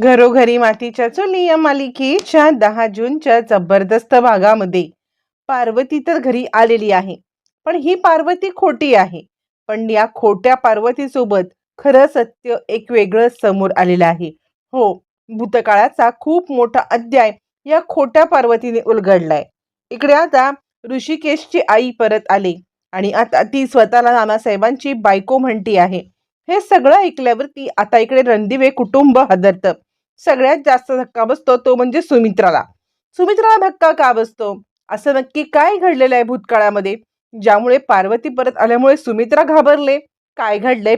घरोघरी मातीच्या चुली या मालिकेच्या दहा जूनच्या जबरदस्त भागामध्ये. पार्वती तर घरी आलेली आहे. पण ही पार्वती खोटी आहे. पण या खोट्या पार्वतीसोबत खरं सत्य एक वेगळं समोर आलेलं आहे. हो भूतकाळाचा खूप मोठा अध्याय या खोट्या पार्वतीने उलगडलाय. इकडे आता ऋषिकेशची आई परत आली आणि आता ती स्वतःला नानासाहेबांची बायको म्हणती आहे. हे सगळं ऐकल्यावरती आता इकडे रणदिवे कुटुंब हादरतं. सगळ्यात जास्त धक्का बसतो तो म्हणजे सुमित्राला. सुमित्राला धक्का का बसतो? असं नक्की काय घडलेलं आहे भूतकाळामध्ये? ज्यामुळे पार्वती परत आल्यामुळे सुमित्रा घाबरले. काय घडलंय?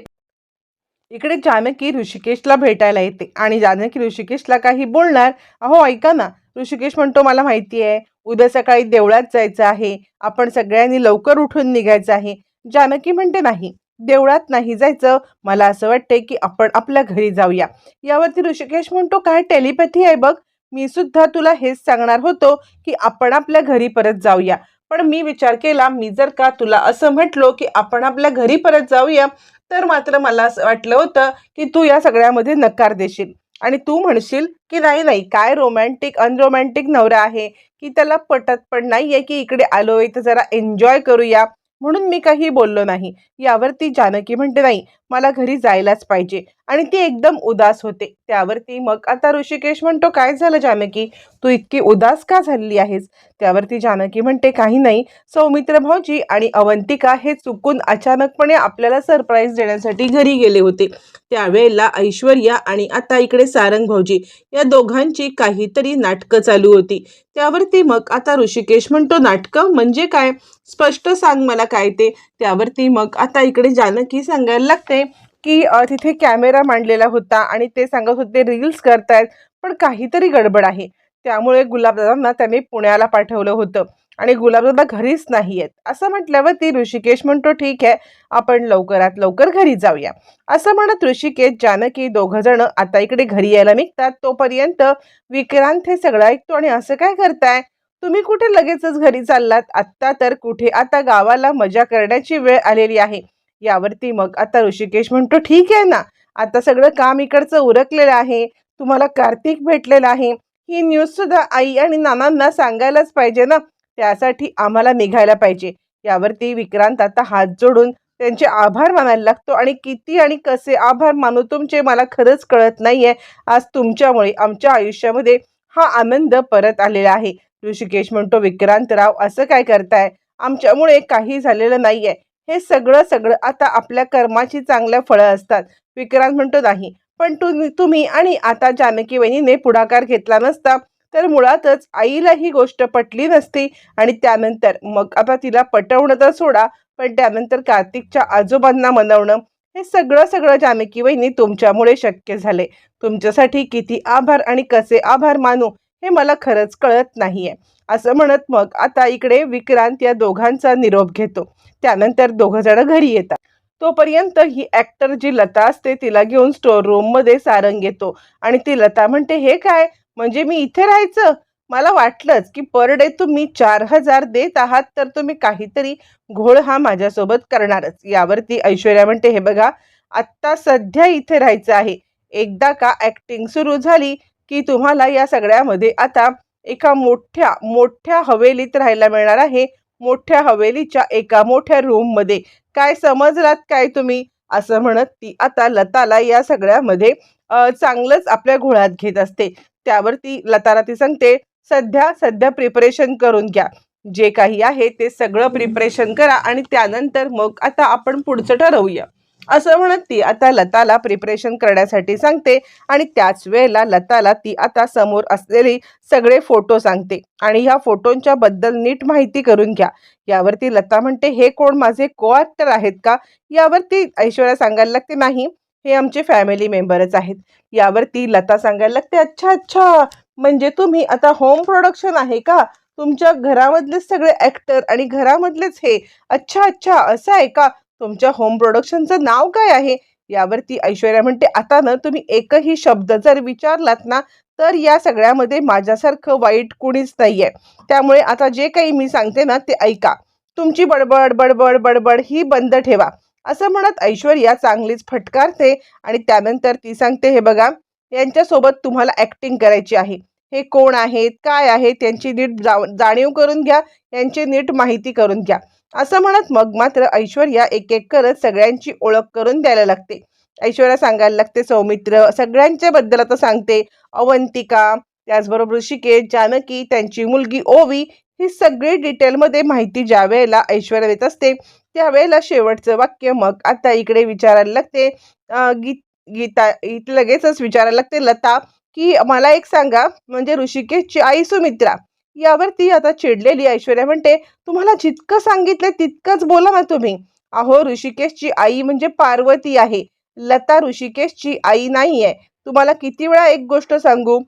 इकडे जानकी ऋषिकेशला भेटायला येते आणि जानकी ऋषिकेशला काही बोलणार अहो ऐका ना ऋषिकेश म्हणतो मला माहिती आहे उद्या सकाळी देवळात जायचं आहे आपण सगळ्यांनी लवकर उठून निघायचं आहे. जानकी म्हणते नाही देवळात नाही जायचं. मला असं वाटतंय की आपण आपल्या घरी जाऊया. यावरती ऋषिकेश म्हणतो काय टेलिपॅथी आहे बघ. मी सुद्धा तुला हेच सांगणार होतो की आपण आपल्या घरी परत जाऊया. पण मी विचार केला मी जर का तुला असं म्हटलो की आपण आपल्या घरी परत जाऊया तर मात्र मला असं वाटलं होतं की तू या सगळ्यामध्ये नकार देशील. आणि तू म्हणशील की नाही नाही काय रोमॅन्टिक अनरोमॅन्टिक नवरा आहे की त्याला पटत पण नाही आहे की इकडे आलोय तर जरा एन्जॉय करूया. म्हणून मी काही बोललो नाही. यावरती जानकी म्हणते नाही मला घरी जायलाच पाहिजे. आणि ती एकदम उदास होते. त्यावरती मग आता ऋषिकेश म्हणतो काय झालं जानकी? तू इतकी उदास का झालेली आहेस? त्यावरती जानकी म्हणते काही नाही. सौमित्र भाऊजी आणि अवंतिका हे चुकून अचानकपणे आपल्याला सरप्राईज देण्यासाठी घरी गेले होते. त्यावेळेला ऐश्वर्या आणि आता इकडे सारंग भाऊजी या दोघांची काहीतरी नाटकं चालू होती. त्यावरती मग आता ऋषिकेश म्हणतो नाटकं? म्हणजे काय? स्पष्ट सांग मला काय ते. त्यावरती मग आता इकडे जानकी सांगायला लागते की तिथे कॅमेरा मांडलेला होता आणि ते सांगत होते रील्स करतायत पण काहीतरी गडबड आहे. त्यामुळे गुलाबदादांना त्यांनी पुण्याला पाठवलं होतं. आणि गुलाबदादा घरीच नाही आहेत असं म्हटल्यावर ती ऋषिकेश म्हणतो ठीक आहे आपण लवकरात लवकर घरी जाऊया. असं म्हणत ऋषिकेश जानकी दोघं जण आता इकडे घरी यायला निघतात. तोपर्यंत विक्रांत हे सगळं ऐकतो आणि असं काय करताय? तुम्ही कुठे लगेचच घरी चाललात? आत्ता तर कुठे? आता गावाला मजा करण्याची वेळ आलेली आहे. यावरती मग आता ऋषिकेश म्हणतो ठीक आहे ना. आता सगळं काम इकडचं उरकलेलं आहे. तुम्हाला कार्तिक भेटलेला आहे. ही न्यूज सुद्धा आई आणि नानांना सांगायलाच पाहिजे ना. त्यासाठी आम्हाला निघायला पाहिजे. यावरती विक्रांत आता हात जोडून त्यांचे आभार मानायला लागतो. आणि किती आणि कसे आभार मानू तुमचे? मला खरंच कळत नाहीये. आज तुमच्यामुळे आमच्या आयुष्यामध्ये हा आनंद परत आलेला आहे. ऋषिकेश म्हणतो विक्रांतराव असं काय करताय? आमच्यामुळे काही झालेलं नाहीये. हे सगळं सगळं आता आपल्या कर्माची चांगल्या फळं असतात. विक्रांत म्हणतो नाही पण तुम्ही तुम्ही आणि आता जानकी वहिनीने पुढाकार घेतला नसता तर मुळातच आईला ही गोष्ट पटली नसती आणि त्यानंतर मग आता तिला पटवणं तर सोडा पण त्यानंतर कार्तिकच्या आजोबांना मनवणं हे सगळं सगळं जानकी वहिनी तुमच्यामुळे शक्य झाले. तुमच्यासाठी किती आभार आणि कसे आभार मानू हे मला खरंच कळत नाही आहे असं म्हणत मग आता इकडे विक्रांत या दोघांचा निरोप घेतो. त्यानंतर दोघं जण घरी येतात. तोपर्यंत ही ऍक्टर जी लता असते तिला घेऊन स्टोर रूममध्ये सारंग येतो. आणि ती लता म्हणते हे काय? म्हणजे मी इथे राहायचं? मला वाटलंच की पर डे तुम्ही चार हजार देत आहात तर तुम्ही काहीतरी घोळ हा माझ्यासोबत करणारच. यावरती ऐश्वर्या म्हणते हे बघा आत्ता सध्या इथे राहायचं आहे. एकदा का ऍक्टिंग सुरू झाली की तुम्हाला या सगळ्यामध्ये आता एका मोठ्या मोठ्या हवेलीत राहायला मिळणार आहे. मोठ्या हवेलीच्या एका मोठ्या रूममध्ये काय समजलात काय तुम्ही? असं म्हणत ती आता लताला या सगळ्यामध्ये अ, चांगलंच आपल्या घोळात घेत असते. त्यावरती लताला ती सांगते सध्या सध्या प्रिपरेशन करून घ्या. जे काही आहे ते सगळं प्रिपरेशन करा आणि त्यानंतर मग आता आपण पुढचं ठरवूया. असं म्हणत ती आता लताला प्रिपरेशन करण्यासाठी सांगते आणि त्याच वेळेला लताला ती आता समोर असलेली सगळे फोटो सांगते. आणि ह्या फोटोंच्या बद्दल नीट माहिती करून घ्या. यावरती लता म्हणते हे कोण? माझे को ॲक्टर आहेत का? यावरती ऐश्वर्या सांगायला लागते नाही हे आमचे फॅमिली मेंबरच आहेत. यावरती लता सांगायला लागते अच्छा अच्छा म्हणजे तुम्ही आता होम प्रोडक्शन आहे का? तुमच्या घरामधलेच सगळे ॲक्टर आणि घरामधलेच हे. अच्छा अच्छा असं आहे का? तुमच्या होम प्रोडक्शनचं नाव काय आहे? यावरती ऐश्वर्या म्हणते आता ना तुम्ही एकही शब्द जर विचारलात ना तर या सगळ्यामध्ये माझ्यासारखं वाईट कुणीच नाहीये. त्यामुळे आता जे काही मी सांगते ना ते ऐका. तुमची बडबड बडबड बडबड ही बंद ठेवा. असं म्हणत ऐश्वर्या चांगलीच फटकारते आणि त्यानंतर ती सांगते हे बघा यांच्यासोबत तुम्हाला ॲक्टिंग करायची आहे. हे कोण आहेत? काय आहेत? त्यांची नीट जाव जाणीव करून घ्या. यांची नीट माहिती करून घ्या. असं म्हणत मग मात्र ऐश्वर्या एक एक करत सगळ्यांची ओळख करून द्यायला लागते. ऐश्वर्या सांगायला लागते सौमित्र सगळ्यांच्या बद्दल आता सांगते. अवंतिका त्याचबरोबर ऋषिकेश जानकी त्यांची मुलगी ओवी ही सगळी डिटेलमध्ये माहिती ज्या वेळेला ऐश्वर्या देत असते त्यावेळेला शेवटचं वाक्य मग आता इकडे विचारायला लागते. गीत गीता इत लगेचच विचारायला लागते लता की मला एक सांगा म्हणजे ऋषिकेशची आई सुमित्रा यावर ती आता चिडलेली ऐश्वर्या म्हणते तुम्हाला जितकं सांगितलं तितकंच बोला ना तुम्ही. अहो ऋषिकेशची आई म्हणजे पार्वती आहे. लता ऋषिकेशची आई नाही आहे तुम्हाला किती वेळा एक गोष्ट सांगू?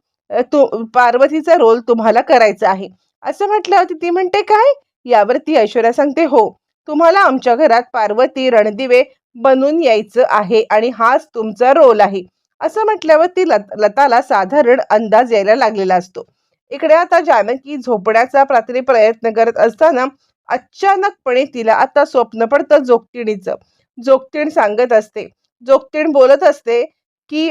तु तू पार्वतीचा रोल तुम्हाला करायचा आहे. असं म्हटल्यावरती ती म्हणते काय? यावरती ऐश्वर्या सांगते हो तुम्हाला आमच्या घरात पार्वती रणदिवे बनून यायचं आहे आणि हाच तुमचा रोल आहे. असं म्हटल्यावर ती लत लताला साधारण अंदाज यायला लागलेला असतो. इकडे आता जानकी झोपण्याचा रात्री प्रयत्न करत असताना अचानकपणे तिला आता स्वप्न पडतं जोगतिणीचं. जोगतीण सांगत असते. जोगतीण बोलत असते की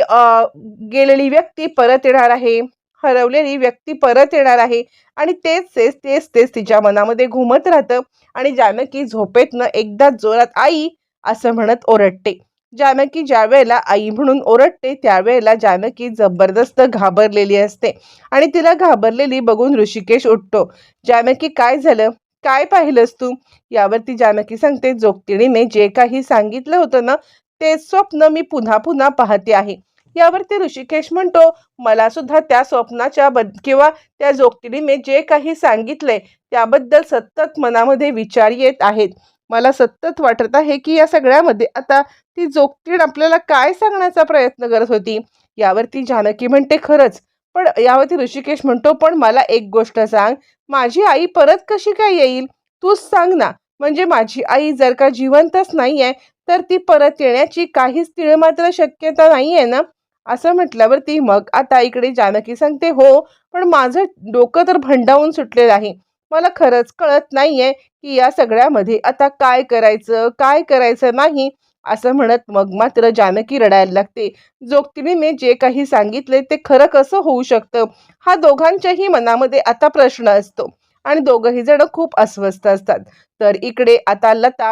गेलेली व्यक्ती परत येणार आहे. हरवलेली व्यक्ती परत येणार आहे. आणि तेच तेच तेच तेच तिच्या मनामध्ये घुमत राहतं. आणि जानकी झोपेतनं एकदा जोरात आई असं म्हणत ओरडते. जानकी ज्यावेळेला आई म्हणून ओरडते त्यावेळेला जानकी जबरदस्त घाबरलेली असते आणि तिला घाबरलेली बघून ऋषिकेश उठतो. जानकी काय झालं? काय पाहिलंस तू? यावरती जानकी सांगते जोगतिणीने जे काही सांगितलं होतं ना ते स्वप्न मी पुन्हा पुन्हा पाहते आहे. यावरती ऋषिकेश म्हणतो मला सुद्धा त्या स्वप्नाच्या बद किंवा त्या जोगतिणीने जे काही सांगितलंय त्याबद्दल सतत मनामध्ये विचार येत आहेत. मला सतत वाटत आहे की या सगळ्यामध्ये आता ती जोगतीण आपल्याला काय सांगण्याचा प्रयत्न करत होती? यावरती जानकी म्हणते खरंच. पण यावरती ऋषिकेश म्हणतो पण मला एक गोष्ट सांग. माझी आई परत कशी काय येईल? तूच सांग ना. म्हणजे माझी आई जर का जिवंतच नाही आहे तर ती परत येण्याची काहीच तिळ मात्र शक्यता नाही आहे ना? असं म्हटल्यावरती मग आता इकडे जानकी सांगते हो पण माझं डोकं तर भंडावून सुटलेलं आहे. मला खरंच कळत नाही आहे की या सगळ्यामध्ये आता काय करायचं काय करायचं नाही असं म्हणत मग मात्र जानकी रडायला लागते. जोगतिनीने जे काही सांगितले ते खरं कसं होऊ शकतं? हा दोघांच्याही मनामध्ये आता प्रश्न असतो आणि दोघंही जण खूप अस्वस्थ असतात. तर इकडे आता लता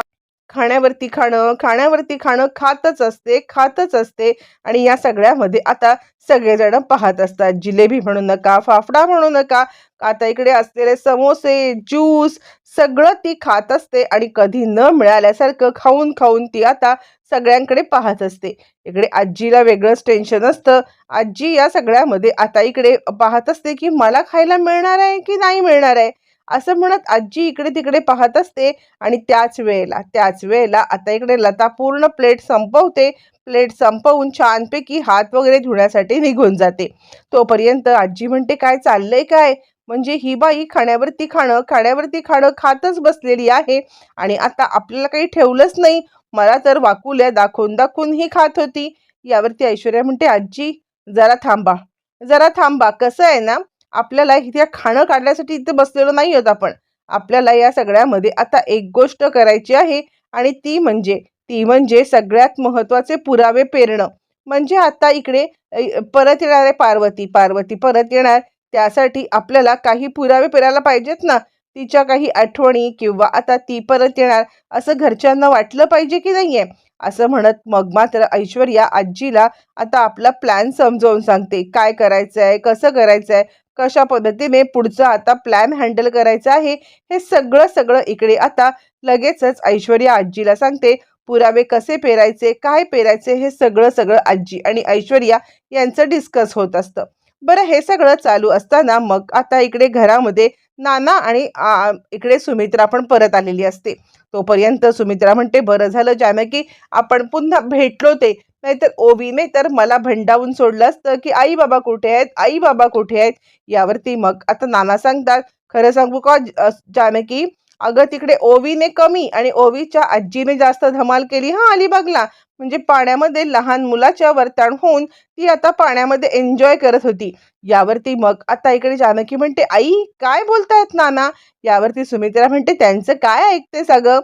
खाण्यावरती खाणं खाण्यावरती खाणं खातच असते खातच असते. आणि या सगळ्यामध्ये आता सगळेजण पाहत असतात. जिलेबी म्हणू नका फाफडा म्हणू नका. आता इकडे असलेले समोसे ज्यूस सगळं ती खात असते आणि कधी न मिळाल्यासारखं खाऊन खाऊन ती आता सगळ्यांकडे पाहत असते. इकडे आजीला वेगळंच टेन्शन असतं. आजी या सगळ्यामध्ये आता इकडे पाहत असते की मला खायला मिळणार आहे की नाही मिळणार आहे? असं म्हणत आजी इकडे तिकडे पाहत असते आणि त्याच वेळेला त्याच वेळेला आता इकडे लता पूर्ण प्लेट संपवते. प्लेट संपवून छानपैकी हात वगैरे धुण्यासाठी निघून जाते. तोपर्यंत आजी म्हणते काय चाललंय काय? म्हणजे ही बाई खाण्यावरती खाणं खाण्यावरती खाणं खातच बसलेली आहे आणि आता आपल्याला काही ठेवलंच नाही. मला तर वाकुल्या दाखवून दाखवून ही खात होती. यावरती ऐश्वर्या म्हणते आजी जरा थांबा. जरा थांबा. कसं आहे ना आपल्याला इथे खाणं काढण्यासाठी इथे बसलेलो नाही आहोत आपण. आपल्याला या सगळ्यामध्ये आता एक गोष्ट करायची आहे आणि ती म्हणजे ती म्हणजे सगळ्यात महत्त्वाचे पुरावे पेरणं. म्हणजे आता इकडे परत येणार आहे पार्वती. पार्वती परत येणार. त्यासाठी आपल्याला काही पुरावे पेरायला पाहिजेत ना? तिच्या काही आठवणी किंवा आता ती परत येणार असं घरच्यांना वाटलं पाहिजे की नाही आहे असं म्हणत मग मात्र ऐश्वर्या आजीला आता आपला प्लॅन समजावून सांगते. काय करायचं आहे कसं करायचं आहे कशा पद्धतीने पुढचा आता प्लॅन हँडल करायचा आहे हे सगळं सगळं इकडे आता लगेचच ऐश्वर्या आजीला सांगते. पुरावे कसे पेरायचे काय पेरायचे हे सगळं सगळं आजी आणि ऐश्वर्या यांचं डिस्कस होत असतं. बरं हे सगळं चालू असताना मग आता इकडे घरामध्ये नाना आणि इकडे सुमित्रा पण परत आलेली असते. तोपर्यंत सुमित्रा म्हणते बरं झालं जानकी आपण पुन्हा भेटलो ते नाहीतर ओवीने तर मला भंडावून सोडलं असतं की आई बाबा कुठे आहेत? आई बाबा कुठे आहेत? यावरती मग आता नाना सांगतात. खरं सांगू का जानकी अगं तिकडे ओवीने कमी आणि ओवीच्या आजीने जास्त धमाल केली हा अलिबागला. म्हणजे पाण्यामध्ये लहान मुलाच्या वर्ताण होऊन ती आता पाण्यामध्ये एन्जॉय करत होती. यावरती मग आता इकडे जानकी म्हणते आई काय बोलतायत नाना? यावरती सुमित्रा म्हणते त्यांचं काय ऐकतेस अगं?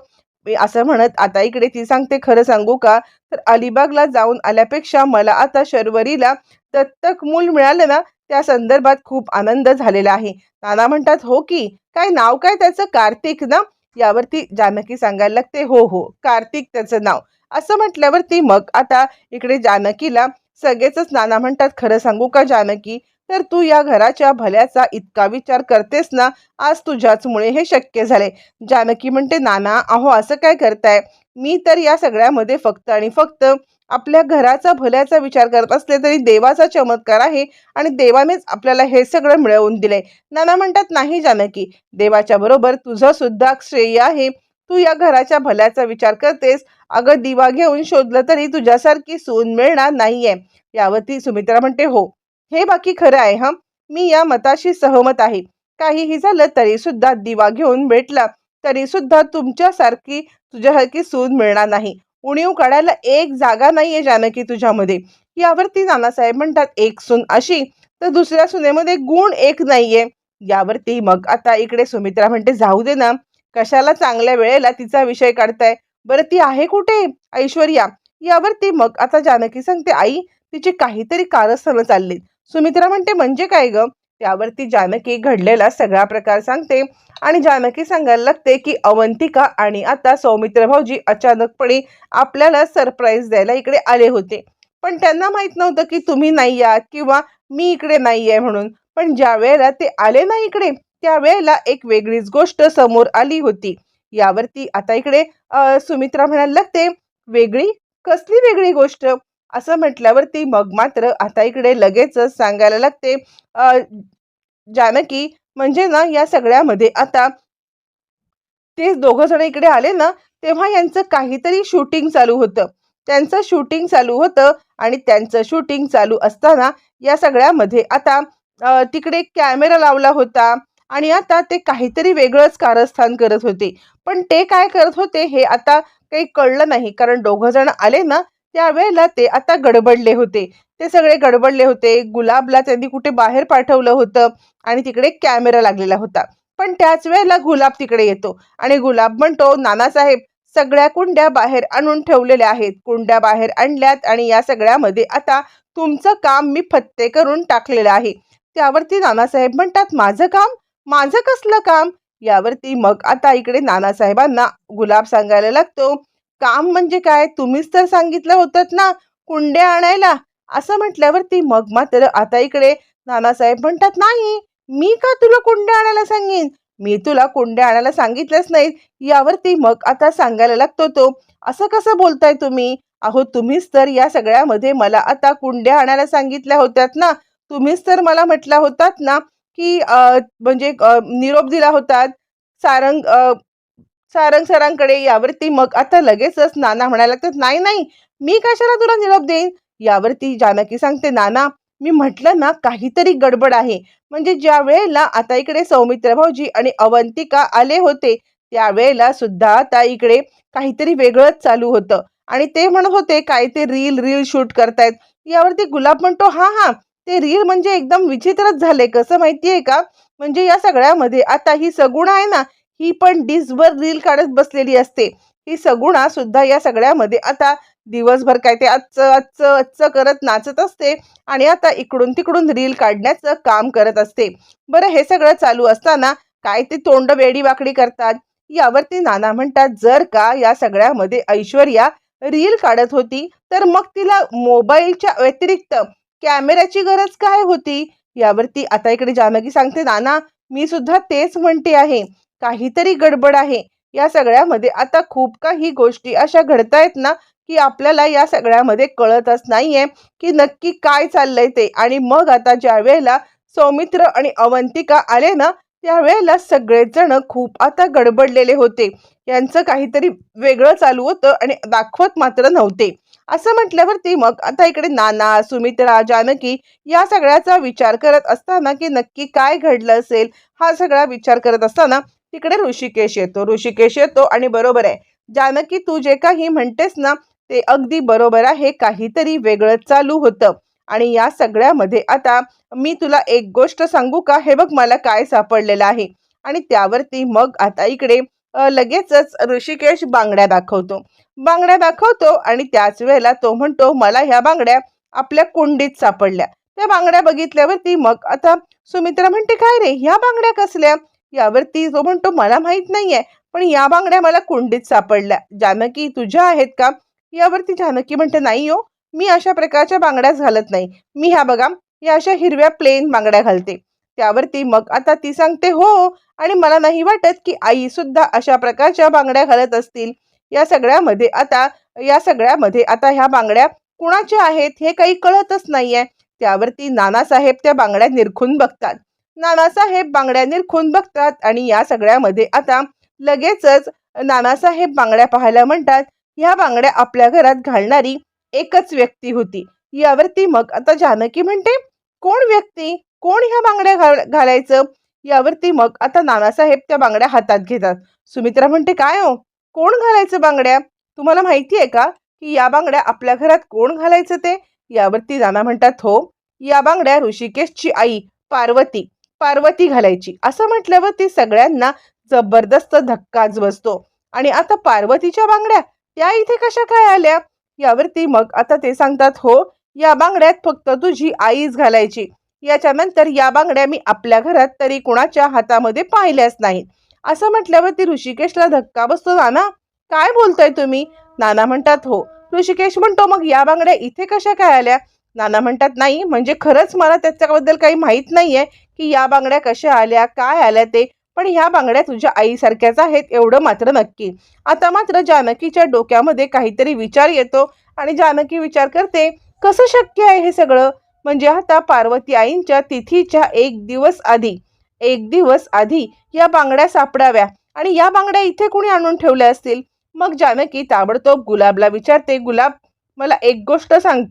असं म्हणत आता इकडे ती सांगते खरं सांगू का? तर अलिबागला जाऊन आल्यापेक्षा मला आता शर्वरीला दत्तक मूल मिळालं ना त्या संदर्भात खूप आनंद झालेला आहे. नाना म्हणतात हो की काय नाव काय त्याचं? कार्तिक ना? यावरती जानकी सांगायला लागते हो हो कार्तिक त्याचं नाव. असं म्हटल्यावरती मग आता इकडे जानकीला सगळेच नाना म्हणतात खरं सांगू का जानकी? तर तू या घराच्या भल्याचा इतका विचार करतेस ना आज तुझ्याचमुळे हे शक्य झाले. जानकी म्हणते नाना अहो असं काय करताय? मी तर या सगळ्यामध्ये फक्त आणि फक्त आपल्या घराचा भल्याचा विचार करत असले तरी देवाचा चमत्कार आहे आणि देवानेच आपल्याला हे सगळं मिळवून दिलंय. नाना म्हणतात नाही जानकी. देवाच्या बरोबर तुझं सुद्धा श्रेय आहे. तू या घराच्या भल्याचा विचार करतेस. अगं दिवा घेऊन शोधलं तरी तुझ्यासारखी सून मिळणार नाहीये. यावरती सुमित्रा म्हणते हो. हे बाकी खरं आहे हा. मी या मताशी सहमत आहे. काहीही झालं तरी सुद्धा दिवा घेऊन भेटला तरी सुद्धा तुमच्यासारखी तुझ्यासारखी सून मिळणार नाही. उणीव काढायला एक जागा नाहीये जानकी तुझ्यामध्ये. यावरती नानासाहेब म्हणतात एक सून अशी तर दुसऱ्या सुनेमध्ये गुण एक नाहीये. यावरती मग आता इकडे सुमित्रा म्हणते जाऊ दे ना. कशाला चांगल्या वेळेला तिचा विषय काढताय? बरं ती आहे कुठे? ऐश्वर्या. यावरती मग आता जानकी सांगते आई तिची काहीतरी कारस्थानं चाललीत. सुमित्रा म्हणते म्हणजे काय ग? त्यावरती जानकी घडलेला सगळा प्रकार सांगते आणि जानकी सांगायला लागते की अवंतिका आणि आता सौमित्र भाऊजी अचानकपणे आपल्याला सरप्राईज द्यायला इकडे आले होते. पण त्यांना माहीत नव्हतं की तुम्ही नाही आहात किंवा मी इकडे नाही आहे म्हणून. पण ज्या वेळेला ते आले ना इकडे त्यावेळेला एक वेगळीच गोष्ट समोर आली होती. यावरती आता इकडे सुमित्रा म्हणायला लागते वेगळी? कसली वेगळी गोष्ट? असं म्हटल्यावरती मग मात्र आता इकडे लगेचच सांगायला लागते. जानकी म्हणजे ना या सगळ्यामध्ये आता ते दोघं जण इकडे आले ना तेव्हा यांचं काहीतरी शूटिंग चालू होतं. त्यांचं शूटिंग चालू होतं आणि त्यांचं शूटिंग चालू असताना या सगळ्यामध्ये आता तिकडे कॅमेरा लावला होता आणि आता ते काहीतरी वेगळंच कारस्थान करत होते. पण ते काय करत होते हे आता काही कळलं नाही कारण दोघं जण आले ना त्यावेळेला ते आता गडबडले होते. ते सगळे गडबडले होते. गुलाबला त्यांनी कुठे बाहेर पाठवलं होतं आणि तिकडे कॅमेरा लागलेला होता. पण त्याच वेळेला गुलाब तिकडे येतो आणि गुलाब म्हणतो नानासाहेब सगळ्या कुंड्या बाहेर आणून ठेवलेल्या आहेत. कुंड्या बाहेर आणल्यात आणि या सगळ्यामध्ये आता तुमचं काम मी फत्ते करून टाकलेलं आहे. त्यावरती नानासाहेब म्हणतात माझं काम? माझं कसलं काम? यावरती मग आता इकडे नानासाहेबांना गुलाब सांगायला लागतो काम म्हणजे काय? तुम्हीच तर सांगितलं होतं ना कुंड्या आणायला. असं म्हटल्यावरती मग मात्र आता इकडे नानासाहेब म्हणतात नाही मी का तुला कुंड्या आणायला सांगेन? मी तुला कुंड्या आणायला सांगितलंच नाही यावरती मग आता सांगायला लागतो तो. असं कसं बोलताय तुम्ही? अहो तुम्हीच तर या सगळ्यामध्ये मला आता कुंड्या आणायला सांगितल्या होत्यात ना. तुम्हीच तर मला म्हटल्या होतात ना की म्हणजे निरोप दिला होतात. सारंग सारंग सरांकडे यावरती मग आता लगेचच नाना म्हणायला लागतात नाही नाही मी कशाला तुला निरोप देईन? यावरती जानकी सांगते नाना मी म्हटलं ना काहीतरी गडबड आहे. म्हणजे ज्या वेळेला आता इकडे सौमित्र भाऊजी आणि अवंतिका आले होते त्यावेळेला सुद्धा आता इकडे काहीतरी वेगळंच चालू होतं. आणि ते म्हणत होते काय ते रील रील शूट करतायत. यावरती गुलाब म्हणतो हा हा ते रील म्हणजे एकदम विचित्रच झाले. कसं माहितीये का? म्हणजे या सगळ्यामध्ये आता ही सगुण आहे ना ही पण दिसभर रील काढत बसलेली असते. ही सगुणा सुद्धा या सगळ्यामध्ये आता दिवसभर काय ते आजचं आजचं आजचं करत नाचत असते आणि आता इकडून तिकडून रील काढण्याचं काम करत असते. बरं हे सगळं चालू असताना काय ते तोंड वेडी वाकडी करतात? यावरती नाना म्हणतात जर का या सगळ्यामध्ये ऐश्वर्या रील काढत होती तर मग तिला मोबाईलच्या व्यतिरिक्त कॅमेऱ्याची गरज काय होती? यावरती आता इकडे जानकी सांगते नाना मी सुद्धा तेच म्हणते आहे. काहीतरी गडबड आहे. या सगळ्यामध्ये आता खूप काही गोष्टी अशा घडतायत ना की आपल्याला या सगळ्यामध्ये कळतच नाहीये की नक्की काय चाललंय ते. आणि मग आता ज्या वेळेला सौमित्र आणि अवंतिका आले ना त्यावेळेला सगळेच जण खूप आता गडबडलेले होते. यांचं काहीतरी वेगळं चालू होतं आणि दाखवत मात्र नव्हते. असं म्हटल्यावरती मग आता इकडे नाना सुमित्रा जानकी या सगळ्याचा विचार करत असताना की नक्की काय घडलं असेल हा सगळा विचार करत असताना तिकडे ऋषिकेश येतो. ऋषिकेश येतो आणि बरोबर आहे. जानकी तू जे काही म्हणतेस ना ते अगदी बरोबर आहे. काहीतरी वेगळं चालू होतं. आणि या सगळ्यामध्ये आता मी तुला एक गोष्ट सांगू का? हे बघ मला काय सापडलेलं आहे. आणि त्यावरती मग आता इकडे लगेचच ऋषिकेश बांगड्या दाखवतो. बांगड्या दाखवतो आणि त्याच वेळेला तो म्हणतो मला ह्या बांगड्या आपल्या कुंडीत सापडल्या. त्या बांगड्या बघितल्यावरती मग आता सुमित्रा म्हणते काय रे? ह्या बांगड्या कसल्या? यावरती जो म्हणतो मला माहीत नाहीये पण या बांगड्या मला कुंडीत सापडल्या. जानकी तुझ्या आहेत का? यावरती जानकी म्हणते नाही हो मी अशा प्रकारच्या बांगड्याच घालत नाही. मी ह्या बघा या अशा हिरव्या प्लेन बांगड्या घालते. त्यावरती मग आता ती सांगते हो आणि मला नाही वाटत की आई सुद्धा अशा प्रकारच्या बांगड्या घालत असतील. या सगळ्यामध्ये आता या सगळ्यामध्ये आता ह्या बांगड्या कुणाच्या आहेत हे काही कळतच नाहीये. त्यावरती नानासाहेब त्या बांगड्या निरखून बघतात. नानासाहेब बांगड्या निरखून बघतात आणि या सगळ्यामध्ये आता लगेचच नानासाहेब बांगड्या पाहायला म्हणतात ह्या बांगड्या आपल्या घरात घालणारी एकच व्यक्ती होती. यावरती मग आता जानकी म्हणते कोण व्यक्ती? कोण ह्या बांगड्या घाल घालायचं? यावरती मग आता नानासाहेब त्या बांगड्या हातात घेतात. सुमित्रा म्हणते काय हो? कोण घालायचं बांगड्या? तुम्हाला माहिती आहे का की या बांगड्या आपल्या घरात कोण घालायचं ते? यावरती नाना म्हणतात हो. या बांगड्या ऋषिकेशची आई पार्वती. पार्वती घालायची. असं म्हटल्यावर ती सगळ्यांना जबरदस्त धक्काच बसतो. आणि आता पार्वतीच्या बांगड्या त्या इथे कशा काय आल्या? यावरती मग आता ते सांगतात हो या बांगड्यात फक्त तुझी आईच घालायची. याच्यानंतर या बांगड्या मी आपल्या घरात तरी कुणाच्या हातामध्ये पाहिल्याच नाहीत. असं म्हटल्यावर ती ऋषिकेशला धक्का बसतो नाना काय बोलताय तुम्ही? नाना म्हणतात हो. ऋषिकेश म्हणतो मग या बांगड्या इथे कशा काय आल्या? नाना म्हणतात नाही म्हणजे खरंच मला त्याच्याबद्दल काही माहीत नाही आहे की या बांगड्या कशा आल्या काय आल्या ते पण ह्या बांगड्या तुझ्या आईसारख्याच आहेत एवढं मात्र नक्की. आता मात्र जानकीच्या डोक्यामध्ये काहीतरी विचार येतो आणि जानकी विचार करते कसं शक्य आहे हे सगळं? म्हणजे आता पार्वती आईंच्या तिथीच्या एक दिवस आधी एक दिवस आधी या बांगड्या सापडाव्या आणि या बांगड्या इथे कुणी आणून ठेवल्या असतील? मग जानकी ताबडतोब गुलाबला विचारते गुलाब मला एक गोष्ट सांग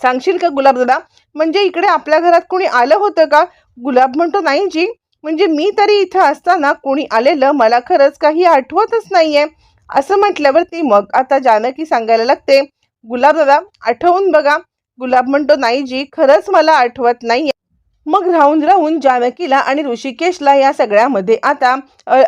सांगशील का गुलाब दादा? म्हणजे इकडे आपल्या घरात कोणी आलं होतं का? गुलाब म्हणतो नाही जी म्हणजे मी तरी इथं असताना कोणी आलेलं मला खरंच काही आठवतच नाहीये. असं म्हटल्यावरती मग आता जानकी सांगायला लागते गुलाब दादा आठवून बघा. गुलाब म्हणतो नाही जी खरंच मला आठवत नाही मग राहून राहून जानकीला आणि ऋषिकेशला या सगळ्यामध्ये आता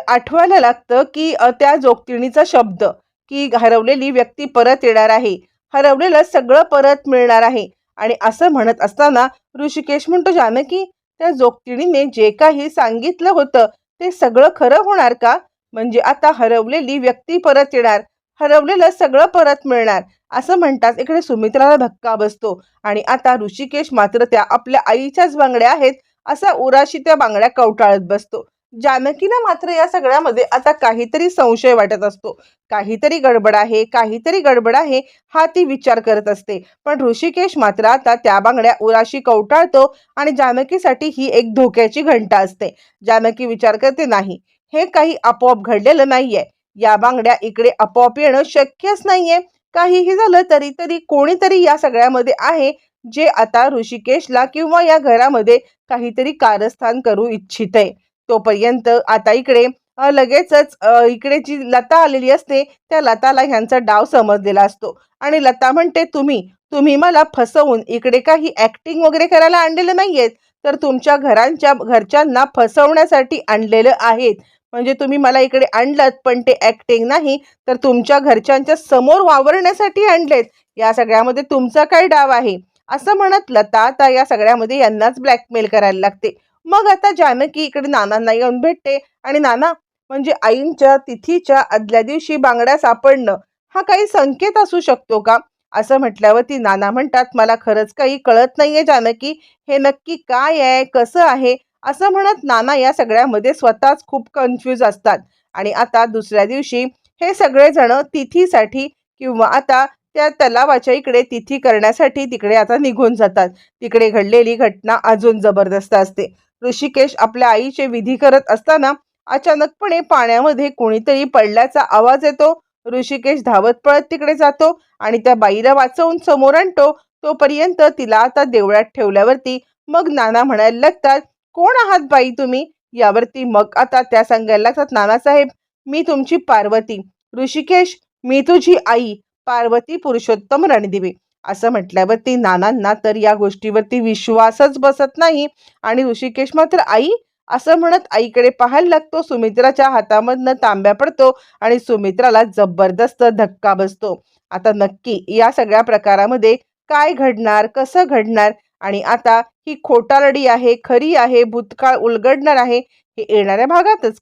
आठवायला लागतं की त्या जोगतिणीचा शब्द की हरवलेली व्यक्ती परत येणार आहे. हरवलेलं सगळं परत मिळणार आहे. आणि असं म्हणत असताना ऋषिकेश म्हणतो जानकी त्या जोगतिणीने जे काही सांगितलं होतं ते सगळं खरं होणार का? म्हणजे आता हरवलेली व्यक्ती परत येणार हरवलेलं सगळं परत मिळणार. असं म्हणताच इकडे सुमित्राला धक्का बसतो. आणि आता ऋषिकेश मात्र त्या आपल्या आईच्याच बांगड्या आहेत असा उराशी त्या बांगड्या कवटाळत बसतो. जानकीला मात्र या सगळ्यामध्ये आता काहीतरी संशय वाटत असतो. काहीतरी गडबड आहे काहीतरी गडबड आहे हा ती विचार करत असते. पण ऋषिकेश मात्र आता त्या बांगड्या उराशी कवटाळतो आणि जानकीसाठी ही एक धोक्याची घंटा असते. जानकी विचार करते नाही हे काही आपोआप घडलेलं नाहीये. या बांगड्या इकडे आपोआप येणं शक्यच नाहीये. काहीही झालं तरी तरी कोणीतरी या सगळ्यामध्ये आहे जे आता ऋषिकेशला किंवा या घरामध्ये काहीतरी कारस्थान करू इच्छित आहे तोपर्यंत आता इकडे लगेचच इकडे जी लता आलेली असते त्या लताला ह्यांचा डाव समजलेला असतो. आणि लता म्हणते तुम्ही तुम्ही मला फसवून इकडे काही ऍक्टिंग वगैरे करायला आणलेलं नाहीयेत. तर तुमच्या घरांच्या घरच्यांना फसवण्यासाठी आणलेलं आहेत. म्हणजे तुम्ही मला इकडे आणलात पण ते ऍक्टिंग नाही. तर तुमच्या घरच्यांच्या समोर वावरण्यासाठी आणलेत. या सगळ्यामध्ये तुमचा काय डाव आहे? असं म्हणत लता आता या सगळ्यामध्ये यांनाच ब्लॅकमेल करायला लागते. मग आता जानकी इकडे नानांना येऊन भेटते आणि नाना म्हणजे आईंच्या तिथीच्या आदल्या दिवशी बांगड्या सापडणं हा काही संकेत असू शकतो का? असं म्हटल्यावरती नाना म्हणतात मला खरंच काही कळत नाहीये जानकी हे नक्की काय आहे कसं आहे? असं म्हणत नाना या सगळ्यामध्ये स्वतःच खूप कन्फ्यूज असतात. आणि आता दुसऱ्या दिवशी हे सगळेजण तिथीसाठी किंवा आता त्या तलावाच्या इकडे तिथी करण्यासाठी तिकडे आता निघून जातात. तिकडे घडलेली घटना अजून जबरदस्त असते. ऋषिकेश आपल्या आईचे विधी करत असताना अचानकपणे पाण्यामध्ये कोणीतरी पडल्याचा आवाज येतो. ऋषिकेश धावत पळत तिकडे जातो आणि त्या बाईला वाचवून समोर आणतो. तोपर्यंत तिला आता देवळात ठेवल्यावरती मग नाना म्हणायला लागतात कोण आहात बाई तुम्ही? यावरती मग आता त्या सांगायला लागतात नानासाहेब मी तुमची पार्वती. ऋषिकेश मी तुझी आई. पार्वती पुरुषोत्तम रणदिवे. असं म्हटल्यावरती नानांना तर या गोष्टीवरती विश्वासच बसत नाही. आणि ऋषिकेश मात्र आई असं म्हणत आईकडे पाहायला लागतो. सुमित्राच्या हातामधनं तांब्या पडतो आणि सुमित्राला जबरदस्त धक्का बसतो. आता नक्की या सगळ्या प्रकारामध्ये काय घडणार कसं घडणार? आणि आता ही खोटारडी आहे खरी आहे भूतकाळ उलगडणार आहे हे येणाऱ्या भागातच.